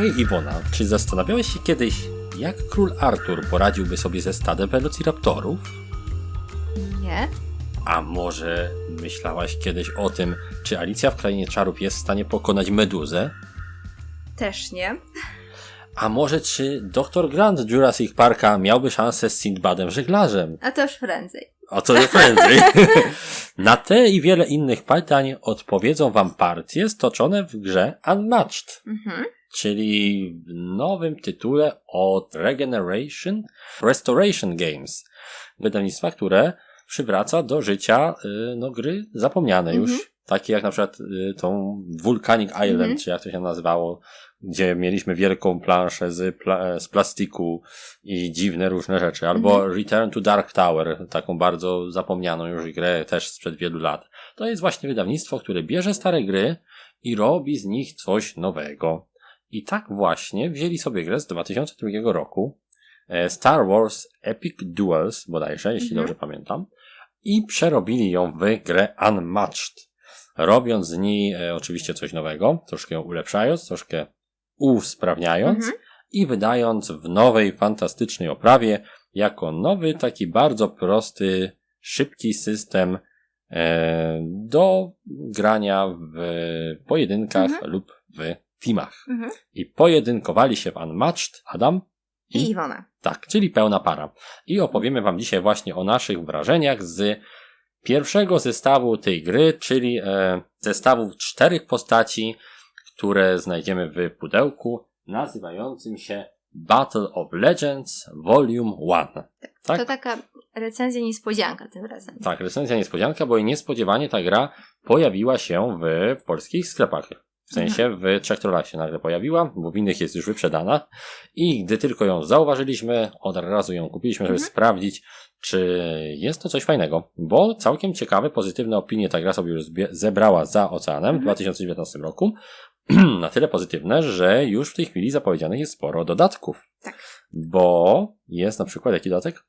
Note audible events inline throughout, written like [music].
Hej Iwona, czy zastanawiałeś się kiedyś, jak król Artur poradziłby sobie ze stadem velociraptorów? Nie? A może myślałaś kiedyś o tym, czy Alicja w Krainie Czarów jest w stanie pokonać Meduzę? Też nie. A może czy dr Grant Jurassic Parka miałby szansę z Sindbadem żeglarzem? A to już prędzej. O co nie prędzej? [laughs] Na te i wiele innych pytań odpowiedzą wam partie stoczone w grze Unmatched, Mhm. Czyli w nowym tytule od Regeneration Restoration Games, wydawnictwa, które przywraca do życia y, no, gry zapomniane już, takie jak na przykład y, tą Vulcanic Island, Mhm. czy jak to się nazywało, gdzie mieliśmy wielką planszę z, pla z plastiku i dziwne różne rzeczy. Albo Mhm. Return to Dark Tower, taką bardzo zapomnianą już grę też sprzed wielu lat. To jest właśnie wydawnictwo, które bierze stare gry i robi z nich coś nowego. I tak właśnie wzięli sobie grę z 2002 roku, e, Star Wars Epic Duels bodajże, jeśli Mhm. dobrze pamiętam, i przerobili ją w grę Unmatched. Robiąc z niej e, oczywiście coś nowego, troszkę ją ulepszając, troszkę usprawniając Mhm. i wydając w nowej, fantastycznej oprawie jako nowy, taki bardzo prosty, szybki system e, do grania w pojedynkach Mhm. lub w teamach. Mhm. I pojedynkowali się w Unmatched Adam I Iwona. tak, czyli pełna para. I opowiemy Wam dzisiaj właśnie o naszych wrażeniach z pierwszego zestawu tej gry, czyli e, zestawu czterech postaci, które znajdziemy w pudełku nazywającym się Battle of Legends Volume 1. To Tak? taka recenzja niespodzianka tym razem. Tak, recenzja niespodzianka, bo i niespodziewanie ta gra pojawiła się w polskich sklepach. W sensie w trzech trollach się nagle pojawiła, bo w innych jest już wyprzedana. I gdy tylko ją zauważyliśmy, od razu ją kupiliśmy, żeby Mhm. sprawdzić, czy jest to coś fajnego. Bo całkiem ciekawe, pozytywne opinie ta gra sobie już zebrała za oceanem w Mhm. 2019 roku. [clears throat] Na tyle pozytywne, że już w tej chwili zapowiedzianych jest sporo dodatków. Tak. Bo jest na przykład jaki dodatek?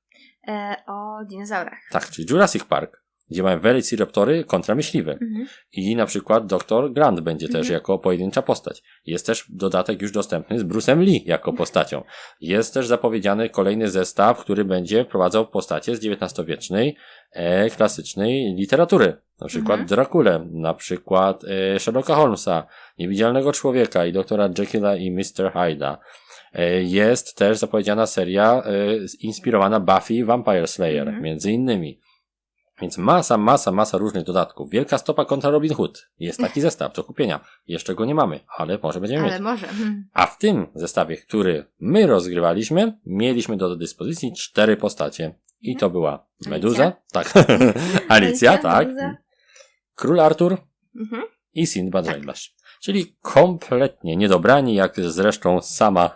E, o dinozaurach. Tak, czyli Jurassic Park, gdzie mamy Velociraptory kontra myśliwy. Mhm. I na przykład Dr. Grant będzie też Mhm. jako pojedyncza postać. Jest też dodatek już dostępny z Bruce'em Lee jako postacią. Jest też zapowiedziany kolejny zestaw, który będzie wprowadzał postacie z XIX-wiecznej e, klasycznej literatury. Na przykład Mhm. Drakulę, na przykład e, Sherlocka Holmesa, Niewidzialnego Człowieka i doktora Jekylla i Mr. Hyda. E, Jest też zapowiedziana seria e, inspirowana Buffy Vampire Slayer, Mhm. między innymi. Więc masa, masa, masa różnych dodatków. Wielka stopa kontra Robin Hood. Jest taki [laughs] zestaw do kupienia. Jeszcze go nie mamy, ale może będziemy Ale mieć. może. Mhm. A w tym zestawie, który my rozgrywaliśmy, mieliśmy do dyspozycji cztery postacie. I to była Meduza, [laughs] [laughs] Alicja? tak. Alicja, tak. Meduza. Król Artur Mhm. i Sindbad Żeglarz. Czyli kompletnie niedobrani, jak zresztą sama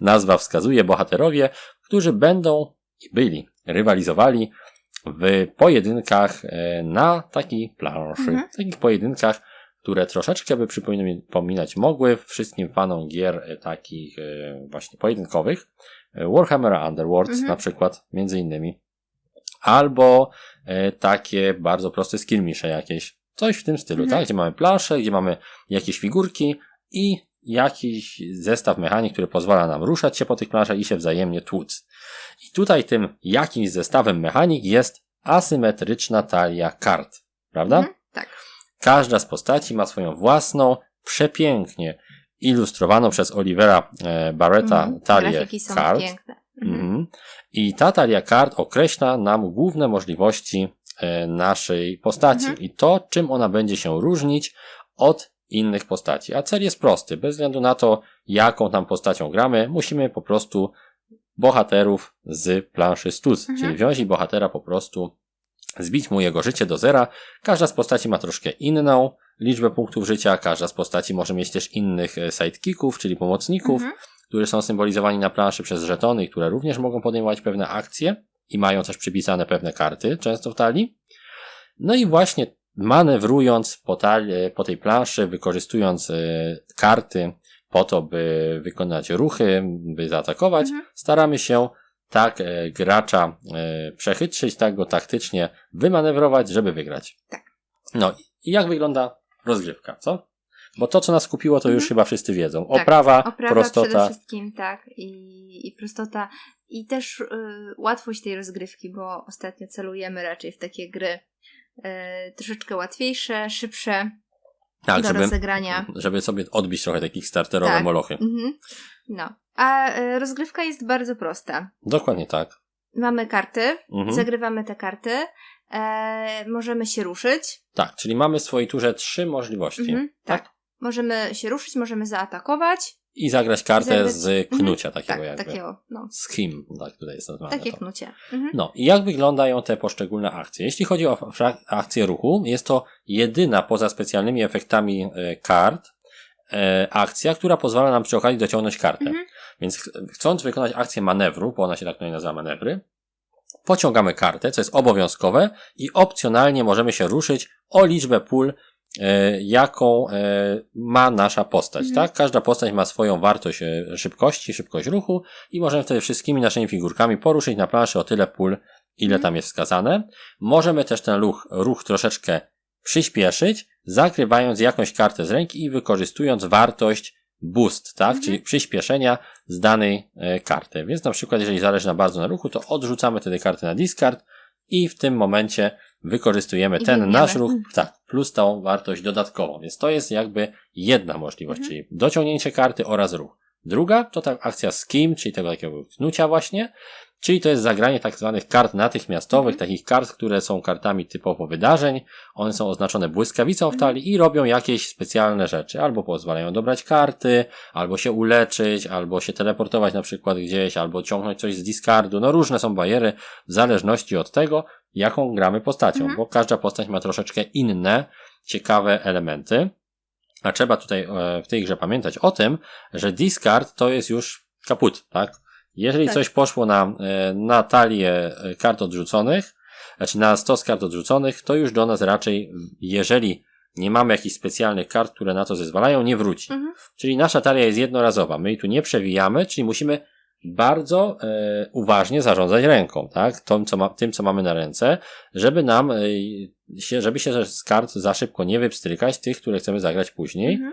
nazwa wskazuje, bohaterowie, którzy będą i byli rywalizowali w pojedynkach e, na takiej planszy. Mhm. Takich pojedynkach, które troszeczkę by przypominać mogły wszystkim fanom gier e, takich e, właśnie pojedynkowych. Warhammer Underworld Mhm. na przykład, między innymi. Albo takie bardzo proste skirmisze jakieś. Coś w tym stylu, Mhm. tak? Gdzie mamy planszę, gdzie mamy jakieś figurki i jakiś zestaw mechanik, który pozwala nam ruszać się po tych planszach i się wzajemnie tłuc. I tutaj tym jakimś zestawem mechanik jest asymetryczna talia kart. Prawda? Mhm. Tak. Każda z postaci ma swoją własną, przepięknie ilustrowaną przez Olivera e, Barretta Mhm. talię kart. piękne. Mhm. Mhm. I ta talia kart określa nam główne możliwości e, naszej postaci Mhm. i to, czym ona będzie się różnić od innych postaci. A cel jest prosty. Bez względu na to, jaką tam postacią gramy, musimy po prostu bohaterów z planszy stus. Mhm. Czyli wziąć i bohatera po prostu zbić mu jego życie do zera. Każda z postaci ma troszkę inną liczbę punktów życia. Każda z postaci może mieć też innych e, sidekicków, czyli pomocników Mhm. którzy są symbolizowani na planszy przez żetony, które również mogą podejmować pewne akcje i mają też przypisane pewne karty, często w talii. No i właśnie manewrując po, tali, po tej planszy, wykorzystując e, karty po to, by wykonać ruchy, by zaatakować, Mhm. staramy się tak e, gracza e, przechytrzyć, tak go taktycznie wymanewrować, żeby wygrać. Tak. No i jak wygląda rozgrywka, co? Bo to, co nas kupiło, to już Mhm. chyba wszyscy wiedzą. Tak, Oprawa, Oprawa przede prostota. wszystkim, tak, i, i prostota. I też y, łatwość tej rozgrywki, bo ostatnio celujemy raczej w takie gry troszeczkę łatwiejsze, szybsze Tak, do żeby, rozegrania. żeby sobie odbić trochę takich starterowe Tak. molochy. Mhm. No. A y, rozgrywka jest bardzo prosta. Dokładnie tak. Mamy karty, Mhm. zagrywamy te karty, e, możemy się ruszyć. Tak, czyli mamy w swojej turze trzy możliwości. Mhm, tak. Możemy się ruszyć, możemy zaatakować. I zagrać kartę Zagrać- z knucia takiego Tak, jakby. takiego, no, Schim, tak tutaj jest nazwane takie to. knucie. Mhm. No i jak wyglądają te poszczególne akcje? Jeśli chodzi o fra- akcję ruchu, jest to jedyna poza specjalnymi efektami e, kart e, akcja, która pozwala nam przy okazji dociągnąć kartę. Mhm. Więc ch- chcąc wykonać akcję manewru, bo ona się tak tutaj nazywa manewry, pociągamy kartę, co jest obowiązkowe i opcjonalnie możemy się ruszyć o liczbę pól, jaką e, ma nasza postać. Mhm. Tak? Każda postać ma swoją wartość e, szybkości, szybkość ruchu i możemy wtedy wszystkimi naszymi figurkami poruszyć na planszy o tyle pól, ile Mhm. tam jest wskazane. Możemy też ten ruch, ruch troszeczkę przyspieszyć, zakrywając jakąś kartę z ręki i wykorzystując wartość boost, tak? Mhm. Czyli przyspieszenia z danej e, karty. Więc na przykład, jeżeli zależy nam bardzo na ruchu, to odrzucamy wtedy kartę na discard i w tym momencie wykorzystujemy I ten nasz ruch, Mhm. tak, plus tą wartość dodatkową. Więc to jest jakby jedna możliwość, Mhm. czyli dociągnięcie karty oraz ruch. Druga to ta akcja skim, czyli tego takiego knucia właśnie, czyli to jest zagranie tak zwanych kart natychmiastowych, Mhm. takich kart, które są kartami typowo wydarzeń. One są oznaczone błyskawicą w talii i robią jakieś specjalne rzeczy. Albo pozwalają dobrać karty, albo się uleczyć, albo się teleportować na przykład gdzieś, albo ciągnąć coś z discardu. No różne są bariery w zależności od tego, jaką gramy postacią, Mhm. bo każda postać ma troszeczkę inne, ciekawe elementy. A trzeba tutaj e, w tej grze pamiętać o tym, że discard to jest już kaput, tak? Jeżeli Tak. coś poszło na, e, na talię e, kart odrzuconych, znaczy na stos kart odrzuconych, to już do nas raczej, jeżeli nie mamy jakichś specjalnych kart, które na to zezwalają, nie wróci. Mhm. Czyli nasza talia jest jednorazowa. My jej tu nie przewijamy, czyli musimy bardzo e, uważnie zarządzać ręką, tak? Tym co, ma, tym, co mamy na ręce, żeby nam e, się, żeby się z kart za szybko nie wypstrykać, tych, które chcemy zagrać później. Mhm.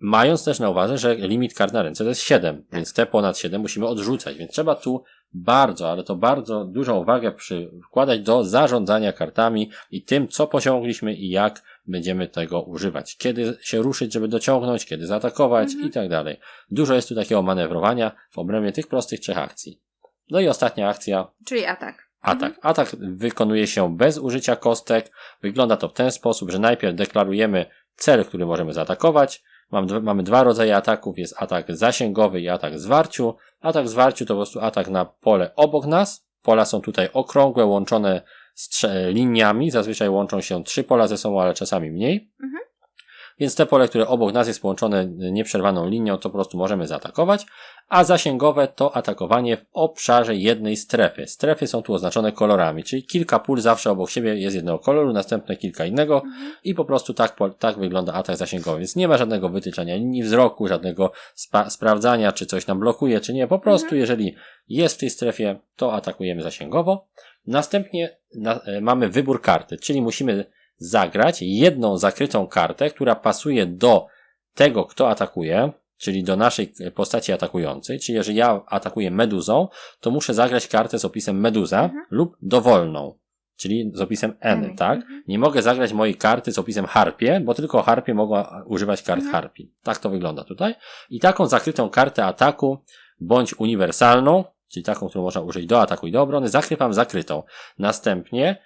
Mając też na uwadze, że limit kart na ręce to jest 7, więc te ponad 7 musimy odrzucać, więc trzeba tu bardzo, ale to bardzo dużą uwagę przykładać do zarządzania kartami i tym, co posiągliśmy i jak będziemy tego używać. Kiedy się ruszyć, żeby dociągnąć, kiedy zaatakować Mhm. i tak dalej. Dużo jest tu takiego manewrowania w obrębie tych prostych trzech akcji. No i ostatnia akcja, Czyli atak. Atak. Atak wykonuje się bez użycia kostek. Wygląda to w ten sposób, że najpierw deklarujemy cel, który możemy zaatakować. Mam Mamy dwa rodzaje ataków. Jest atak zasięgowy i atak zwarciu. Atak zwarciu to po prostu atak na pole obok nas. Pola są tutaj okrągłe, łączone strze- liniami. Zazwyczaj łączą się trzy pola ze sobą, ale czasami mniej. Mhm. Więc te pole, które obok nas jest połączone nieprzerwaną linią, to po prostu możemy zaatakować. A zasięgowe to atakowanie w obszarze jednej strefy. Strefy są tu oznaczone kolorami, czyli kilka pól zawsze obok siebie jest jednego koloru, następne kilka innego Mhm. i po prostu tak, tak wygląda atak zasięgowy. Więc nie ma żadnego wytyczania linii wzroku, żadnego sprawdzania, czy coś nam blokuje, czy nie. Po prostu, Mhm. jeżeli jest w tej strefie, to atakujemy zasięgowo. Następnie na, e, mamy wybór karty, czyli musimy zagrać jedną zakrytą kartę, która pasuje do tego, kto atakuje, czyli do naszej postaci atakującej. Czyli jeżeli ja atakuję meduzą, to muszę zagrać kartę z opisem meduza Mhm. lub dowolną, czyli z opisem N, tak? mhm. Nie mogę zagrać mojej karty z opisem harpie, bo tylko harpie mogą używać kart Mhm. harpi. Tak to wygląda tutaj. I taką zakrytą kartę ataku, bądź uniwersalną, czyli taką, którą można użyć do ataku i do obrony, zakrywam zakrytą. Następnie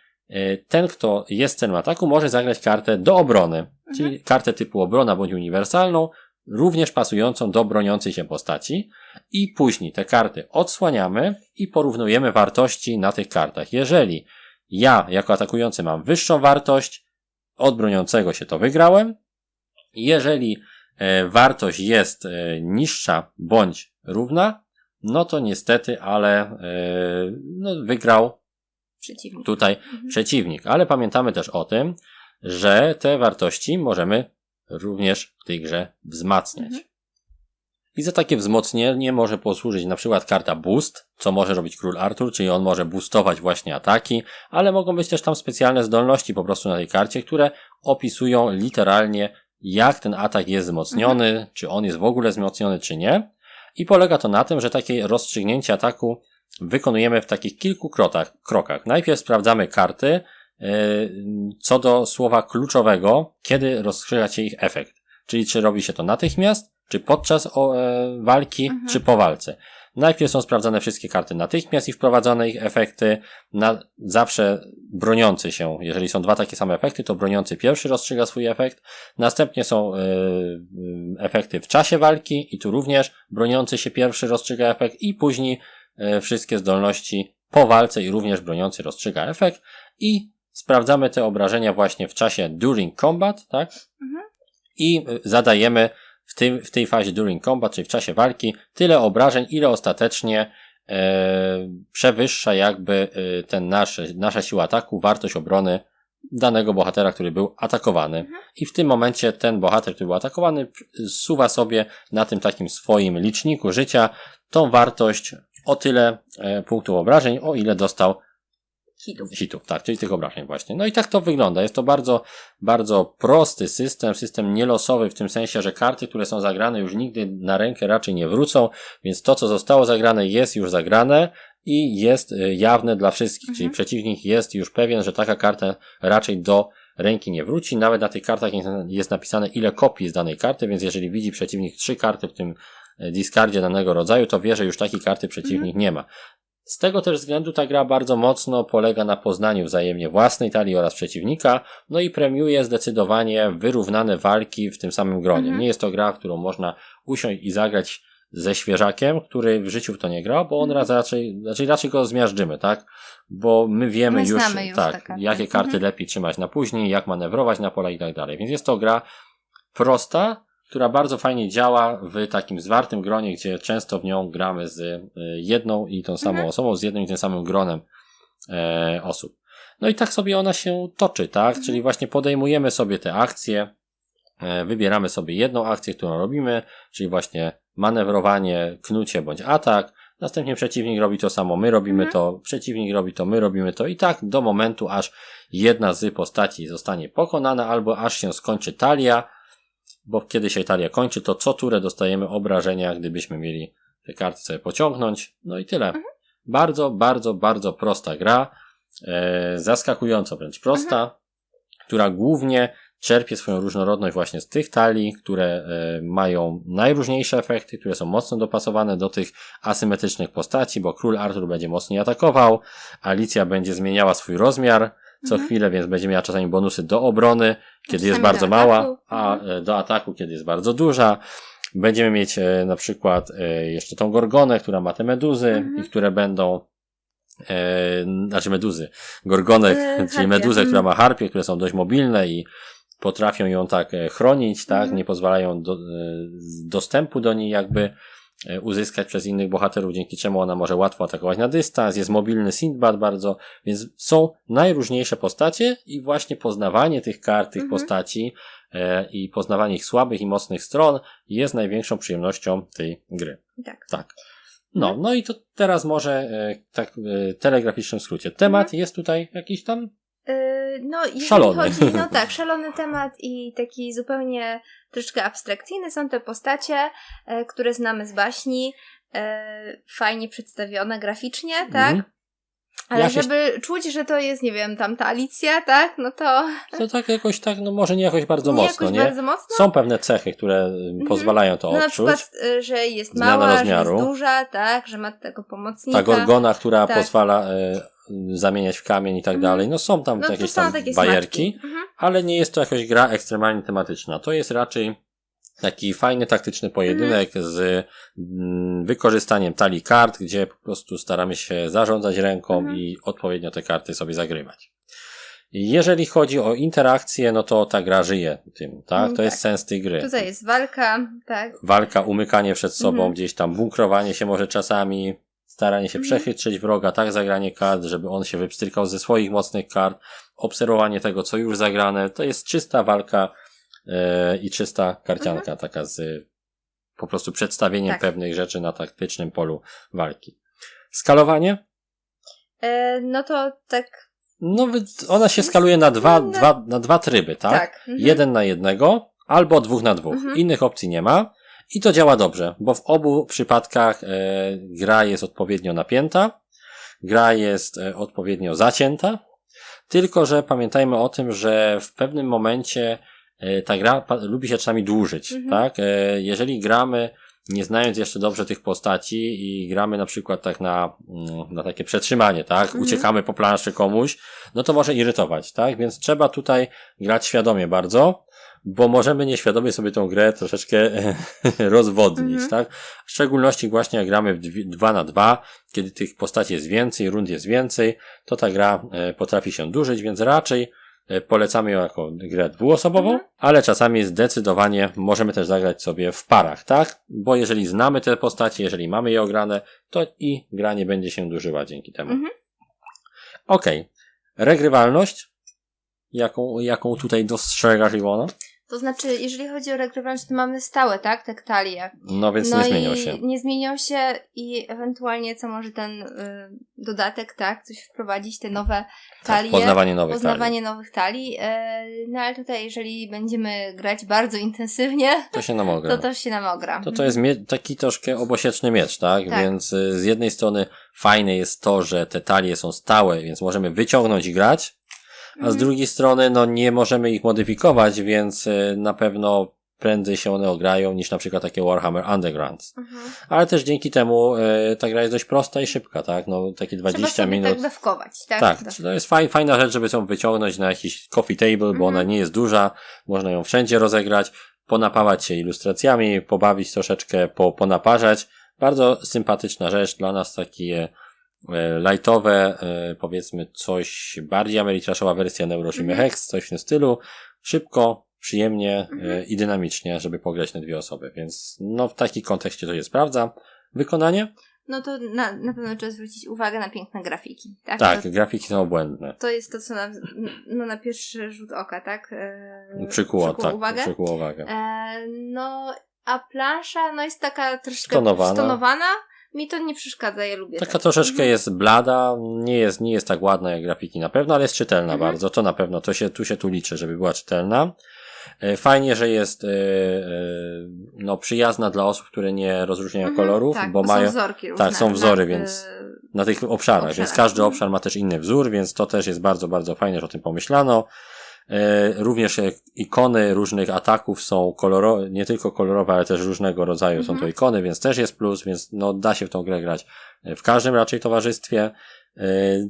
ten, kto jest celem ataku, może zagrać kartę do obrony, czyli kartę typu obrona bądź uniwersalną, również pasującą do broniącej się postaci. I później te karty odsłaniamy i porównujemy wartości na tych kartach. Jeżeli ja jako atakujący mam wyższą wartość, od broniącego się to wygrałem. Jeżeli e, wartość jest e, niższa bądź równa, no to niestety, ale e, no, wygrał Przeciwnik. tutaj Mhm. przeciwnik. Ale pamiętamy też o tym, że te wartości możemy również w tej grze wzmacniać. Mhm. I za takie wzmocnienie może posłużyć na przykład karta Boost, co może robić król Artur, czyli on może boostować właśnie ataki, ale mogą być też tam specjalne zdolności po prostu na tej karcie, które opisują literalnie jak ten atak jest wzmocniony, czy on jest w ogóle wzmocniony, czy nie. I polega to na tym, że takie rozstrzygnięcie ataku wykonujemy w takich kilku krokach. krokach. Najpierw sprawdzamy karty yy, co do słowa kluczowego, kiedy rozstrzyga się ich efekt. Czyli czy robi się to natychmiast, czy podczas o, e, walki, Mhm. czy po walce. Najpierw są sprawdzane wszystkie karty natychmiast i wprowadzone ich efekty. Na, zawsze broniący się, jeżeli są dwa takie same efekty, to broniący pierwszy rozstrzyga swój efekt. Następnie są e, e, efekty w czasie walki i tu również broniący się pierwszy rozstrzyga efekt i później wszystkie zdolności po walce i również broniący rozstrzyga efekt i sprawdzamy te obrażenia właśnie w czasie during combat, tak? Mhm. I y, zadajemy w, tym, w tej fazie during combat, czyli w czasie walki, tyle obrażeń, ile ostatecznie e, przewyższa jakby e, ten nasz, nasza siła ataku, wartość obrony danego bohatera, który był atakowany. Mhm. I w tym momencie ten bohater, który był atakowany, zsuwa sobie na tym takim swoim liczniku życia tą wartość o tyle e, punktów obrażeń, o ile dostał Hitów. hitów, tak, czyli tych obrażeń właśnie. No i tak to wygląda. Jest to bardzo, bardzo prosty system, system nielosowy w tym sensie, że karty, które są zagrane już nigdy na rękę raczej nie wrócą, więc to, co zostało zagrane jest już zagrane i jest y, jawne dla wszystkich, Mhm. czyli przeciwnik jest już pewien, że taka karta raczej do ręki nie wróci. Nawet na tych kartach jest- napisane ile kopii z danej karty, więc jeżeli widzi przeciwnik trzy karty w tym e, discardzie danego rodzaju, to wie, że już takiej karty przeciwnik nie ma. Z tego też względu ta gra bardzo mocno polega na poznaniu wzajemnie własnej talii oraz przeciwnika, no i premiuje zdecydowanie wyrównane walki w tym samym gronie. Mhm. Nie jest to gra, którą można usiąść i zagrać ze świeżakiem, który w życiu w to nie grał, bo on Mhm. raz raczej, raczej raczej go zmiażdżymy, tak? Bo my wiemy My już, już tak, karty. jakie karty Mhm. lepiej trzymać na później, jak manewrować na pola i tak dalej. Więc jest to gra prosta, która bardzo fajnie działa w takim zwartym gronie, gdzie często w nią gramy z y, jedną i tą samą Mhm. osobą, z jednym i tym samym gronem e, osób. No i tak sobie ona się toczy, tak? Mhm. Czyli właśnie podejmujemy sobie te akcje, e, wybieramy sobie jedną akcję, którą robimy, czyli właśnie manewrowanie, knucie bądź atak. Następnie przeciwnik robi to samo, my robimy Mhm. to, przeciwnik robi to, my robimy to i tak do momentu, aż jedna z postaci zostanie pokonana albo aż się skończy talia, bo kiedy się talia kończy, to co turę dostajemy obrażenia, gdybyśmy mieli te karty sobie pociągnąć. No i tyle. Bardzo, bardzo, bardzo prosta gra. E, zaskakująco wręcz prosta, która głównie czerpie swoją różnorodność właśnie z tych talii, które e, mają najróżniejsze efekty, które są mocno dopasowane do tych asymetrycznych postaci, bo król Artur będzie mocniej atakował, Alicja będzie zmieniała swój rozmiar co Mhm. chwilę, więc będzie miała czasami bonusy do obrony, kiedy jest bardzo mała, a Mhm. e, do ataku, kiedy jest bardzo duża. Będziemy mieć e, na przykład e, jeszcze tą gorgonę, która ma te meduzy Mhm. i które będą e, znaczy meduzy, gorgonę, E, czyli meduzę, która Mhm. ma harpie, które są dość mobilne i potrafią ją tak chronić, tak, Mhm. nie pozwalają do, dostępu do niej jakby uzyskać przez innych bohaterów, dzięki czemu ona może łatwo atakować na dystans, jest mobilny Sindbad bardzo, więc są najróżniejsze postacie i właśnie poznawanie tych kart, tych Mhm. postaci e, i poznawanie ich słabych i mocnych stron jest największą przyjemnością tej gry. Tak. Tak. No, Mhm. no i to teraz może e, tak w telegraficznym skrócie. Temat Mhm. jest tutaj jakiś tam? No, Szalony. chodzi, no [laughs] tak, szalony temat i taki zupełnie troszeczkę abstrakcyjny są te postacie, e, które znamy z baśni, e, fajnie przedstawione graficznie, tak? Mhm. Ale Ja się- żeby czuć, że to jest, nie wiem, tam ta Alicja, tak? No to To tak jakoś tak, no może nie jakoś bardzo nie mocno, jakoś nie? bardzo mocno. Są pewne cechy, które y, pozwalają to no na odczuć. przykład, e, że jest Zmiana mała, że rozmiaru. jest duża, tak? Że ma tego pomocnika. Ta gorgona, która Tak. pozwala e, zamieniać w kamień i tak Mhm. dalej. No są tam no, jakieś tam bajerki. Mhm. ale nie jest to jakaś gra ekstremalnie tematyczna. To jest raczej taki fajny, taktyczny pojedynek Mhm. z mm, wykorzystaniem talii kart, gdzie po prostu staramy się zarządzać ręką Mhm. i odpowiednio te karty sobie zagrywać. Jeżeli chodzi o interakcję, no to ta gra żyje tym, tak? To jest tak. sens tej gry. Tutaj jest walka, tak? Walka, umykanie przed sobą, gdzieś tam bunkrowanie się może czasami, staranie się Mhm. przechytrzyć wroga, tak zagranie kart, żeby on się wypstrykał ze swoich mocnych kart, obserwowanie tego, co już zagrane, to jest czysta walka e, i czysta karcianka, taka z po prostu przedstawieniem Tak. pewnych rzeczy na taktycznym polu walki. Skalowanie? E, no to tak. No, ona się skaluje na dwa, No. dwa, na dwa tryby, tak? Tak. mhm. Jeden na jednego, albo dwóch na dwóch. Mhm. Innych opcji nie ma. I to działa dobrze, bo w obu przypadkach e, gra jest odpowiednio napięta, gra jest e, odpowiednio zacięta, tylko że pamiętajmy o tym, że w pewnym momencie e, ta gra lubi się czasami dłużyć, Mhm. tak? Jeżeli gramy nie znając jeszcze dobrze tych postaci i gramy na przykład tak na, mm, na takie przetrzymanie, tak? Mhm. Uciekamy po planszy komuś, no to może irytować, tak? Więc trzeba tutaj grać świadomie bardzo, bo możemy nieświadomie sobie tą grę troszeczkę [laughs] rozwodnić, Mhm. tak? W szczególności właśnie jak gramy w 2 na 2, kiedy tych postaci jest więcej, rund jest więcej, to ta gra e, potrafi się dłużyć, więc raczej e, polecamy ją jako grę dwuosobową, Mhm. ale czasami zdecydowanie możemy też zagrać sobie w parach, tak? Bo jeżeli znamy te postacie, jeżeli mamy je ograne, to i gra nie będzie się dłużyła dzięki temu. Mhm. Okej. Regrywalność? Jaką, jaką tutaj dostrzegasz, Iwona? To znaczy, jeżeli chodzi o regrywalność, to mamy stałe, tak? Te talie. No więc no nie zmienią się. Nie zmienią się i ewentualnie co może ten y, dodatek, tak? Coś wprowadzić, te nowe talie. Tak, Poznawanie nowych poznawanie nowych talii. E, no ale tutaj, jeżeli będziemy grać bardzo intensywnie, talii. To się nam ogra. to też się nam ogra. To to jest taki troszkę obosieczny miecz, tak? Tak. Więc y, z jednej strony fajne jest to, że te talie są stałe, więc możemy wyciągnąć i grać, a z Mhm. drugiej strony no nie możemy ich modyfikować, więc y, na pewno prędzej się one ograją niż na przykład takie Warhammer Undergrounds. Mhm. Ale też dzięki temu y, ta gra jest dość prosta i szybka, tak? No takie Trzeba 20 sobie minut. tak dawkować, tak? Tak, to jest faj, fajna rzecz, żeby ją wyciągnąć na jakiś coffee table, bo Mhm. ona nie jest duża, można ją wszędzie rozegrać, ponapawać się ilustracjami, pobawić troszeczkę, po, ponaparzać. Bardzo sympatyczna rzecz, dla nas takie lightowe, e, powiedzmy coś bardziej ameritraszowa wersja Neuroshima Mhm. Hex, coś w tym stylu. Szybko, przyjemnie e, Mhm. i dynamicznie, żeby pograć na dwie osoby, więc no w takim kontekście to się sprawdza. Wykonanie? No to na, na pewno trzeba zwrócić uwagę na piękne grafiki, tak? Tak, To, grafiki są obłędne. to jest to, co nam, no, na pierwszy rzut oka, tak? E, Przykuło, tak, uwagę. przykuło uwagę. E, no, a plansza, no jest taka troszkę Stonowana. stonowana. Mi to nie przeszkadza, ja lubię Taka tak. troszeczkę Mhm. jest blada, nie jest, nie jest tak ładna jak grafiki na pewno, ale jest czytelna Mhm. bardzo. To na pewno, to się, tu się tu liczy, żeby była czytelna. E, Fajnie, że jest e, e, no, przyjazna dla osób, które nie rozróżniają Mhm, kolorów, tak, bo są mają wzorki różne. tak, są wzory, na, więc- na tych obszarach, Obszarach. więc każdy Mhm. obszar ma też inny wzór, więc to też jest bardzo, bardzo fajne, że o tym pomyślano. E, Również e, ikony różnych ataków są kolorowe, nie tylko kolorowe, ale też różnego rodzaju są to Mhm. ikony, więc też jest plus, więc no da się w tą grę grać e, w każdym raczej towarzystwie.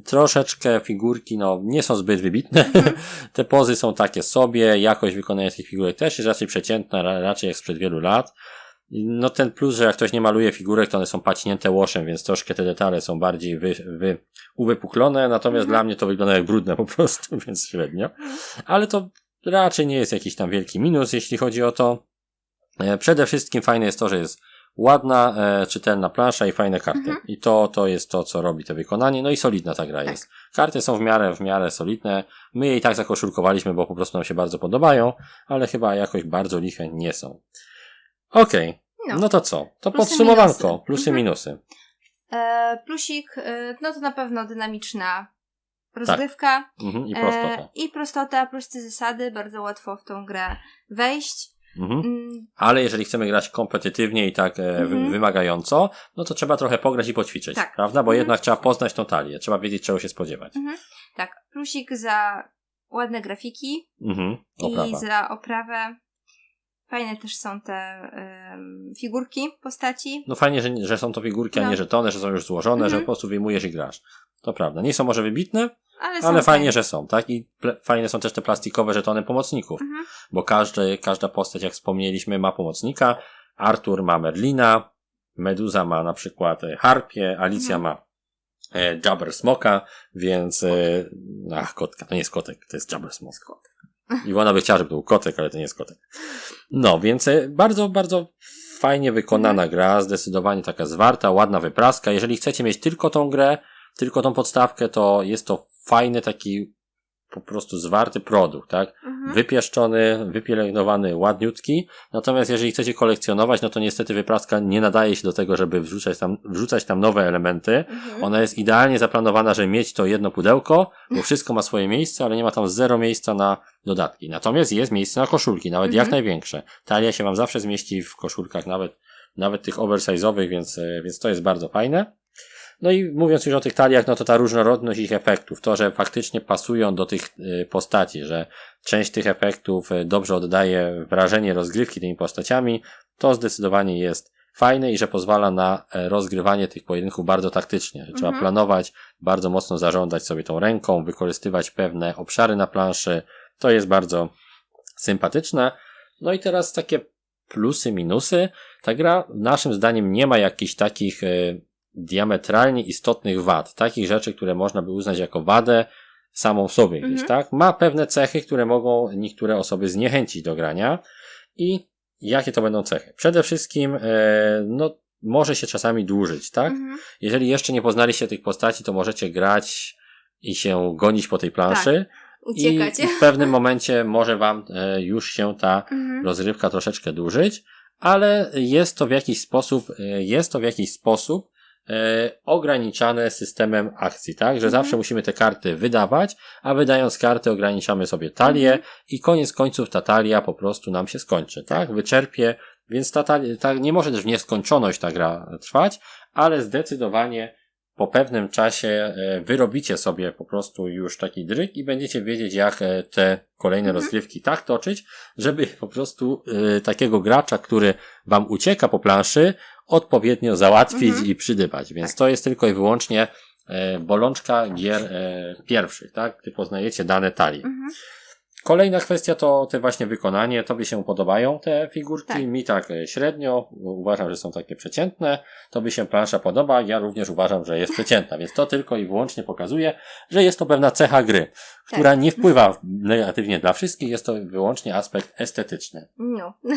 Troszeczkę figurki, no, nie są zbyt wybitne. Mhm. [laughs] Te pozy są takie sobie, jakość wykonania tych figurek też jest raczej przeciętna, ra- raczej jak sprzed wielu lat. No ten plus, że jak ktoś nie maluje figurek, to one są paćnięte łoszem, więc troszkę te detale są bardziej wy, wy, uwypuklone, natomiast Mhm. dla mnie to wygląda jak brudne po prostu, [laughs] więc średnio. Ale to raczej nie jest jakiś tam wielki minus, jeśli chodzi o to. E, Przede wszystkim fajne jest to, że jest ładna, e, czytelna plansza i fajne karty. Mhm. I to, to jest to, co robi to wykonanie. No i solidna ta gra Tak. jest. Karty są w miarę, w miarę solidne. My jej tak zakoszulkowaliśmy, bo po prostu nam się bardzo podobają, ale chyba jakoś bardzo liche nie są. Okej, No. no to co? To Plusy, podsumowanko. minusy. Plusy, Mhm. minusy. E, plusik, e, no to na pewno dynamiczna rozgrywka. Mhm, I E, prostota. I prostota, proste zasady, bardzo łatwo w tą grę wejść. Mhm. Mm, Ale jeżeli chcemy grać kompetytywnie i tak e, Mhm. wymagająco, no to trzeba trochę pograć i poćwiczyć, Tak. prawda? Bo Mhm. jednak trzeba poznać tą talię, trzeba wiedzieć czego się spodziewać. Mhm. Tak, plusik za ładne grafiki i za oprawę. Fajne też są te figurki postaci. No fajnie, że, że są to figurki, a No. nie żetony, że są już złożone, że Mhm. po prostu wyjmujesz i grasz. To prawda. Nie są może wybitne, Ale, ale fajnie, fajne. że są, tak? I fajne są też te plastikowe żetony pomocników, Mhm. bo każdy, każda postać, jak wspomnieliśmy, ma pomocnika. Artur ma Merlina, Meduza ma na przykład e, Harpię, Alicja Mhm. ma e, Jabber Smoka, więc... E, ach, kotka, to nie jest kotek, to jest Jabber Smok. Iwona by chciała, żeby był kotek, ale to nie jest kotek. No, więc e, bardzo, bardzo fajnie wykonana gra, zdecydowanie taka zwarta, ładna wypraska. Jeżeli chcecie mieć tylko tą grę, tylko tą podstawkę, to jest to fajny taki po prostu zwarty produkt, tak? Mhm. Wypieszczony, wypielęgnowany, ładniutki. Natomiast jeżeli chcecie kolekcjonować, no to niestety wypraska nie nadaje się do tego, żeby wrzucać tam, wrzucać tam nowe elementy. Mhm. Ona jest idealnie zaplanowana, żeby mieć to jedno pudełko, bo wszystko ma swoje miejsce, ale nie ma tam zero miejsca na dodatki. Natomiast jest miejsce na koszulki, nawet Mhm. jak największe. Talia się wam zawsze zmieści w koszulkach, nawet, nawet tych oversize'owych, więc, e, więc to jest bardzo fajne. No i mówiąc już o tych taliach, no to ta różnorodność ich efektów, to, że faktycznie pasują do tych y, postaci, że część tych efektów y, dobrze oddaje wrażenie rozgrywki tymi postaciami, to zdecydowanie jest fajne i że pozwala na e, rozgrywanie tych pojedynków bardzo taktycznie. Że Trzeba Mhm. planować, bardzo mocno zarządzać sobie tą ręką, wykorzystywać pewne obszary na planszy. To jest bardzo sympatyczne. No i teraz takie plusy, minusy. Ta gra naszym zdaniem nie ma jakichś takich e, diametralnie istotnych wad, takich rzeczy, które można by uznać jako wadę samą w sobie gdzieś, Mhm. tak? Ma pewne cechy, które mogą niektóre osoby zniechęcić do grania i jakie to będą cechy? Przede wszystkim, e, no, może się czasami dłużyć, tak? Mhm. Jeżeli jeszcze nie poznaliście tych postaci, to możecie grać i się gonić po tej planszy i Uciekać. w pewnym momencie może wam e, już się ta Mhm. rozrywka troszeczkę dłużyć, ale jest to w jakiś sposób, e, jest to w jakiś sposób ograniczane systemem akcji, tak? Że Mhm. zawsze musimy te karty wydawać, a wydając karty ograniczamy sobie talię Mhm. i koniec końców ta talia po prostu nam się skończy, tak? Wyczerpie, więc ta, talia, ta nie może też w nieskończoność ta gra trwać, ale zdecydowanie po pewnym czasie e, wyrobicie sobie po prostu już taki dryk i będziecie wiedzieć, jak e, te kolejne Mhm. rozgrywki tak toczyć, żeby po prostu e, takiego gracza, który wam ucieka po planszy, odpowiednio załatwić Mhm. i przydybać. Więc Tak. to jest tylko i wyłącznie e, bolączka gier e, pierwszych, tak? Gdy poznajecie dane talii. Mhm. Kolejna kwestia to te właśnie wykonanie. Tobie się podobają te figurki? Tak. Mi tak e, średnio. Uważam, że są takie przeciętne. Tobie się plansza podoba. Ja również uważam, że jest przeciętna. Więc to tylko i wyłącznie pokazuje, że jest to pewna cecha gry, która nie wpływa negatywnie dla wszystkich. Jest to wyłącznie aspekt estetyczny. No. [laughs]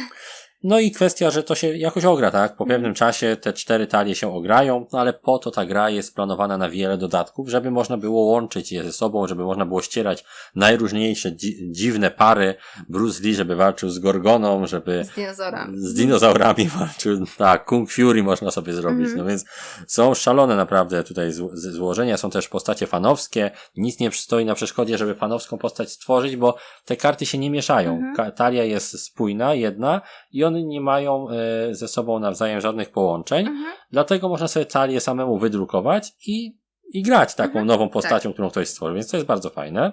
No i kwestia, że to się jakoś ogra, tak? Po Mhm. pewnym czasie te cztery talie się ograją, no ale po to ta gra jest planowana na wiele dodatków, żeby można było łączyć je ze sobą, żeby można było ścierać najróżniejsze dzi dziwne pary. Bruce Lee, żeby walczył z Gorgoną, żeby Z dinozaurami. z dinozaurami [laughs] walczył, tak, Kung Fury można sobie zrobić, Mhm. no więc są szalone naprawdę tutaj zło- złożenia, są też postacie fanowskie, nic nie stoi na przeszkodzie, żeby fanowską postać stworzyć, bo te karty się nie mieszają. Mhm. Ka- Talia jest spójna, jedna i one nie mają e, ze sobą nawzajem żadnych połączeń, Mhm. dlatego można sobie talię samemu wydrukować i, i grać taką Mhm. nową postacią, którą ktoś stworzył, więc to jest bardzo fajne.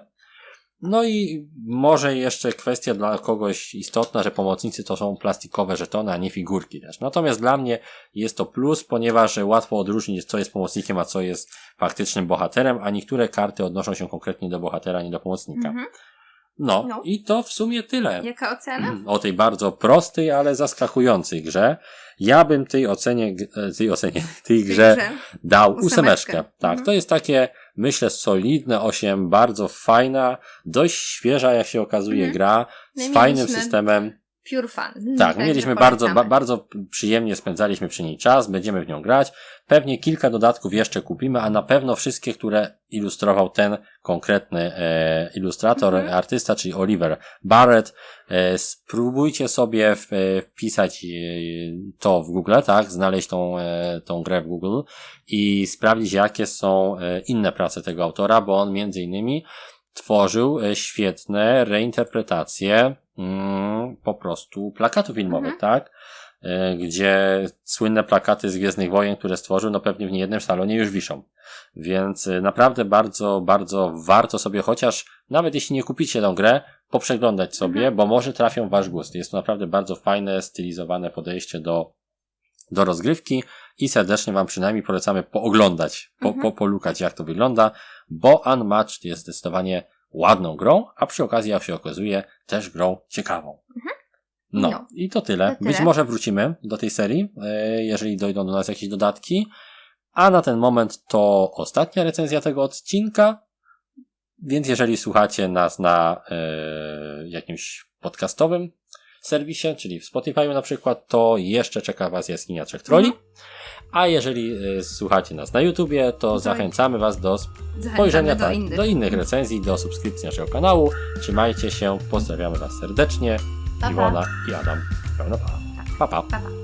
No i może jeszcze kwestia dla kogoś istotna, że pomocnicy to są plastikowe żetony, a nie figurki też. Natomiast dla mnie jest to plus, ponieważ łatwo odróżnić, co jest pomocnikiem, a co jest faktycznym bohaterem, a niektóre karty odnoszą się konkretnie do bohatera, nie do pomocnika. Mhm. No, No. i to w sumie tyle. Jaka ocena? O tej bardzo prostej, ale zaskakującej grze. Ja bym tej ocenie, e, tej ocenie, [laughs] tej grze dał Ósemeczkę. ósemeczkę. Tak, Mhm. to jest takie, myślę, solidne osiem, bardzo fajna, dość świeża, jak się okazuje, Mhm. gra, z fajnym systemem. Pure fun. Tak, Także mieliśmy bardzo, ba, polecamy. bardzo przyjemnie spędzaliśmy przy niej czas, będziemy w nią grać. Pewnie kilka dodatków jeszcze kupimy, a na pewno wszystkie, które ilustrował ten konkretny e, ilustrator, Mhm. artysta, czyli Oliver Barrett. E, spróbujcie sobie w, e, wpisać e, to w Google, tak, znaleźć tą, e, tą grę w Google i sprawdzić, jakie są e, inne prace tego autora, bo on między innymi tworzył e, świetne reinterpretacje mm, po prostu plakatów filmowych, Mhm. tak? E, Gdzie słynne plakaty z Gwiezdnych Wojen, które stworzył, no pewnie w niejednym salonie już wiszą. Więc e, naprawdę bardzo, bardzo warto sobie chociaż, nawet jeśli nie kupicie tą grę, poprzeglądać sobie, Mhm. bo może trafią w wasz gust. Jest to naprawdę bardzo fajne, stylizowane podejście do, do rozgrywki i serdecznie wam przynajmniej polecamy pooglądać, po, Mhm. po, polukać jak to wygląda, bo Unmatched jest zdecydowanie ładną grą, a przy okazji, jak się okazuje, też grą ciekawą. No, No. i to tyle. To Być tyle. może wrócimy do tej serii, e, jeżeli dojdą do nas jakieś dodatki. A na ten moment to ostatnia recenzja tego odcinka. Więc jeżeli słuchacie nas na e, jakimś podcastowym serwisie, czyli w Spotify na przykład, to jeszcze czeka Was Jaskinia Trzech Troli. Mhm. A jeżeli y, słuchacie nas na YouTubie, to zachęcamy Was do spojrzenia do tak, innych. do innych recenzji, do subskrypcji naszego kanału. Trzymajcie się, pozdrawiamy Was serdecznie. Pa, pa. Iwona i Adam. Pełno pa. Pa, pa. Pa, pa.